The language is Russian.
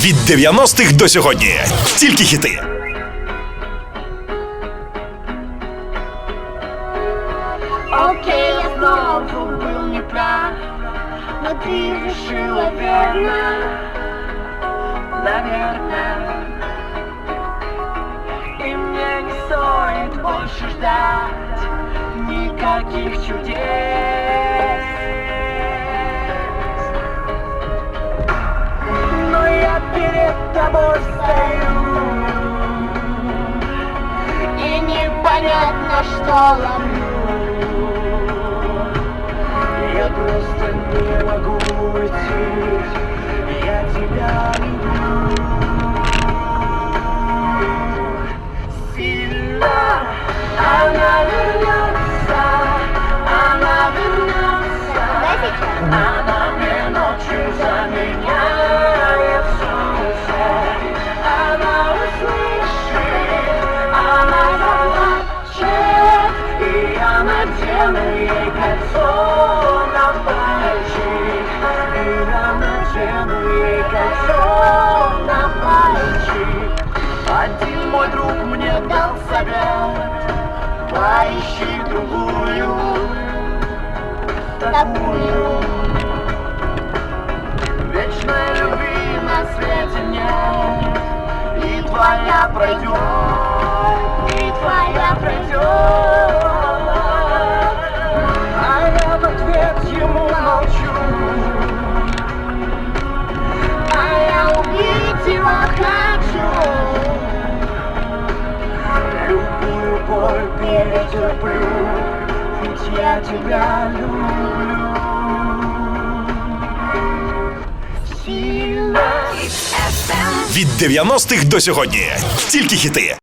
Від 90-х до сьогодні. Тільки хіти. Окей, я снова был неправ, но ты решила верно, наверное. Мне не стоит больше ждать никаких чудес. Тобой стою. И непонятно, что ловлю. Я просто не могу уйти Один мой друг мне дал совет Поищи другую такую. Вечной любви на свете нет И твоя пройдет, и твоя пройдет боль перетерплю Ведь я тебя люблю Від 90-х до сьогодні. Тільки хіти.